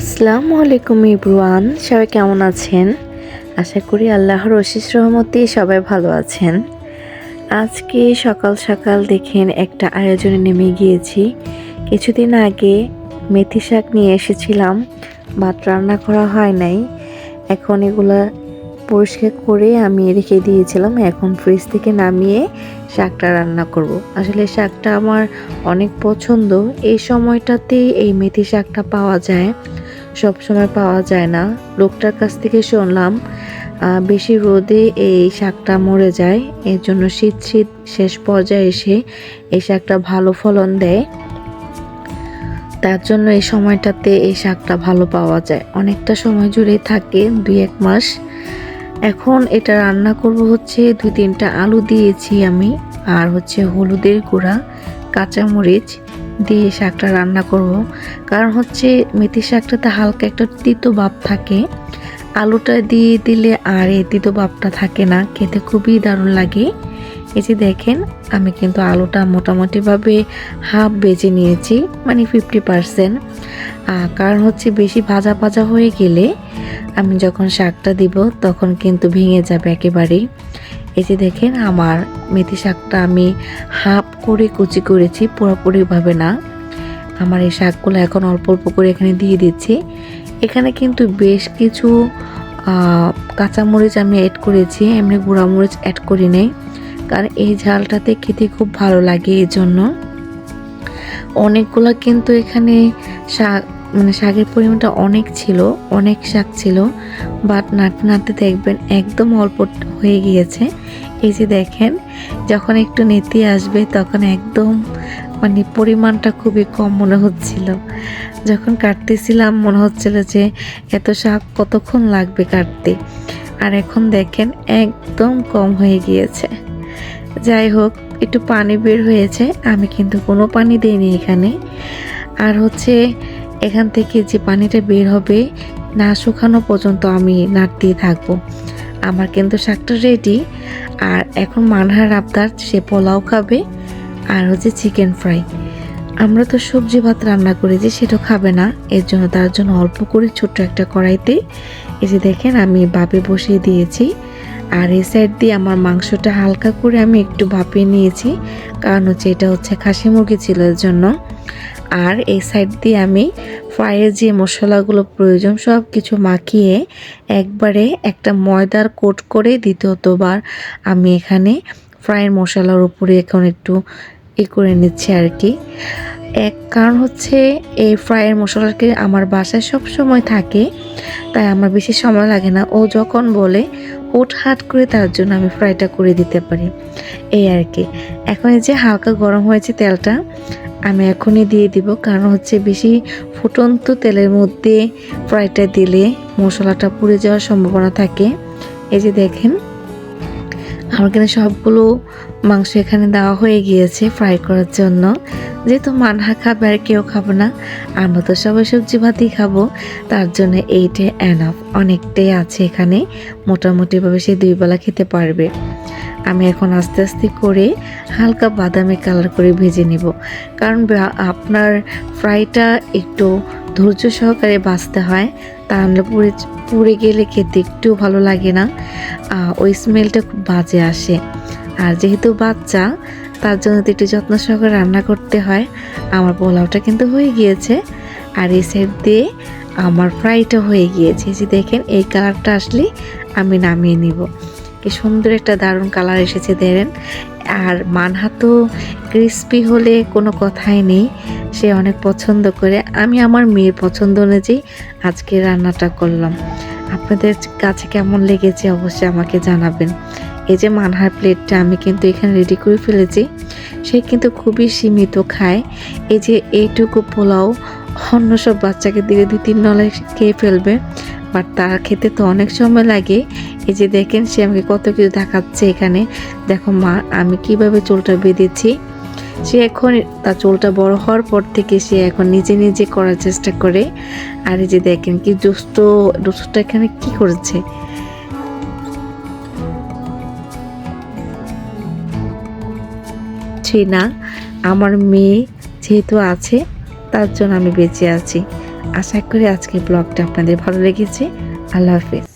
আসসালামু আলাইকুম ইব্রুয়ান, সবাই কেমন আছেন? আশা করি আল্লাহর অশিস রহমতে সবাই ভালো আছেন। আজকে সকাল সকাল দেখেন একটা আয়োজনে নেমে গিয়েছি। কিছুদিন আগে মেথি শাক নিয়ে এসেছিলাম, ভাত রান্না করা হয় নাই। এখন এগুলা পরিষ্কার করে আমি রেখে দিয়েছিলাম, এখন ফ্রিজ থেকে নামিয়ে শাকটা রান্না করব। আসলে শাকটা আমার অনেক পছন্দ। এই সময়টাতেই এই মেথি শাকটা পাওয়া যায়। সব সময় পাওয়া যায় না। লোকটার কাছ থেকে শুনলাম বেশি রোদে এই শাকটা মরে যায়। এর জন্য শীত শীত শেষ পর্যায়ে এসে এই শাকটা ভালো ফলন দেয়। তার জন্য এই সময়টাতে এই শাকটা ভালো পাওয়া যায়। অনেকটা সময় জুড়ে থাকে, দুই এক মাস। এখন এটা রান্না করব হচ্ছে দুই তিনটা আলু দিয়েছি আমি, আর হচ্ছে হলুদের গুঁড়া, কাঁচামরিচ দিয়ে শাকটা রান্না করব। কারণ হচ্ছে মেথি শাকটাতে হালকা একটা তিতো ভাব থাকে। আলুটা দিয়ে দিলে আর এই তিতো ভাবটা থাকে না, খেতে খুবই দারুণ লাগে। এই যে দেখেন, আমি কিন্তু আলুটা মোটামুটিভাবে হাফ বেজে নিয়েছি মানে ফিফটি পারসেন্ট কারণ হচ্ছে বেশি ভাজা ভাজা হয়ে গেলে আমি যখন শাকটা দিব, তখন কিন্তু ভেঙে যাবে একেবারেই। এই যে দেখেন, আমার মেথি শাকটা আমি হাফ করে কুচি করেছি, পুরোপুরিভাবে না। আমার এই শাকগুলো এখন অল্প অল্প করে এখানে দিয়ে দিচ্ছি। এখানে কিন্তু বেশ কিছু কাঁচামরিচ আমি অ্যাড করেছি, এমনি গুঁড়ামরিচ অ্যাড করি নাই। কারণ এই ঝালটাতে খেতে খুব ভালো লাগে এই জন্য অনেকগুলো কিন্তু এখানে শাক মানে শাকের পরিমাণটা অনেক ছিল, অনেক শাক ছিল বাট নাড়তে নাড়তে দেখবেন একদম অল্প হয়ে গিয়েছে। এই যে দেখেন, যখন একটু নেতি আসবে তখন একদম মানে পরিমাণটা খুবই কম মনে হচ্ছিল। যখন কাটতেছিলাম মনে হচ্ছিল যে এত শাক কতক্ষণ লাগবে কাটতে? আর এখন দেখেন একদম কম হয়ে গিয়েছে। যাই হোক, একটু পানি বের হয়েছে, আমি কিন্তু কোনো পানি দিইনি এখানে। আর হচ্ছে এখান থেকে যে পানিটা বের হবে, না শুকানো পর্যন্ত আমি নাড়তেই থাকব। আমার কিন্তু শাকটা রেডি আর এখন মানহার আবদার, সে পোলাও খাবে আর হচ্ছে চিকেন ফ্রাই আমরা তো সবজি ভাত রান্না করেছি সেটা খাবে না। এর জন্য তার জন্য অল্প করে ছোট্ট একটা কড়াইতে। এসে দেখেন, আমি বাপে বসিয়ে দিয়েছি। আর এই সাইড দিয়ে আমার মাংসটা হালকা করে আমি একটু ভাপিয়ে নিয়েছি। কারণ হচ্ছে এটা হচ্ছে খাসি মুরগি ছিল এর জন্য। আর এই সাইড দিয়ে আমি ফ্রাইয়ের যে মশলাগুলো প্রয়োজন সব কিছু মাখিয়ে একবারে একটা ময়দার কোট করে দ্বিতীয়তবার আমি এখানে ফ্রাইয়ের মশলার উপরে এখন একটু ই করে নিচ্ছি আর কি। এক কারণ হচ্ছে এই ফ্রাইয়ের মশলাকে আমার বাসায় সব সময় থাকে, তাই আমার বেশি সময় লাগে না। ও যখন বলে হুট হাট করে তার জন্য আমি ফ্রাইটা করে দিতে পারি। এই আর কি। এখন এই যে হালকা গরম হয়েছে তেলটা, আমি এখনই দিয়ে দিব। কারণ হচ্ছে বেশি ফুটন্ত তেলের মধ্যে ফ্রাইটা দিলে মশলাটা পুড়ে যাওয়ার সম্ভাবনা থাকে। এই যে দেখেন আমার কিন্তু সবগুলো মাংস এখানে দেওয়া হয়ে গিয়েছে ফ্রাই করার জন্য। যেহেতু মানহা খাবে আর কেউ খাব না, আমরা তো সবাই সবজি ভাতই খাব, তার জন্য এইটা অ্যানাফ অনেকটাই আছে এখানে। মোটামুটিভাবে সে দুই বেলা খেতে পারবে। আমি এখন আস্তে আস্তে করে হালকা বাদামি কালার করে ভেজে নিব। কারণ আপনার ফ্রাইটা একটু ধৈর্য সহকারে বাঁচতে হয় তাহলে পুড়ে পুড়ে গেলে খেতে একটু ভালো লাগে না। ওই স্মেলটা খুব বাজে আসে। আর যেহেতু বাচ্চা, তার জন্য তো একটু যত্ন সহকারে রান্না করতে হয়। আমার পোলাওটা কিন্তু হয়ে গিয়েছে। আর এই সাইড দিয়ে আমার ফ্রাইটা হয়ে গিয়েছে। যে দেখেন, এই কালারটা আসলে আমি নামিয়ে নিব। কি সুন্দর একটা দারুণ কালার এসেছে দেখেন। আর মানহা তো ক্রিস্পি হলে কোনো কথাই নেই, সে অনেক পছন্দ করে। আমি আমার মেয়ের পছন্দ অনুযায়ী আজকে রান্নাটা করলাম। আপনাদের কাছে কেমন লেগেছে অবশ্যই আমাকে জানাবেন। এই যে মানহার প্লেটটা আমি কিন্তু এখানে রেডি করে ফেলেছি। সে কিন্তু খুবই সীমিত খায়। এই যে এইটুকু পোলাও অন্য সব বাচ্চাকে দিলে দুই তিন নলে খেয়ে ফেলবে। বাট তার খেতে তো অনেক সময় লাগে। এই যে দেখেন, সে আমাকে কত কিছু দেখাচ্ছে এখানে। দেখো মা, আমি কীভাবে চুলটা বেঁধেছি। সে এখন তার চুলটা বড় হওয়ার পর থেকে সে এখন নিজে নিজে করার চেষ্টা করে। আর এই যে দেখেন কি দুষ্ট দুষ্টটা এখানে কি করেছে। না, আমার মেয়ে যেহেতু আছে, তার জন্য আমি বেঁচে আছি। আশা করি আজকের ব্লগটা আপনাদের ভালো লেগেছে। আল্লাহ হাফিজ।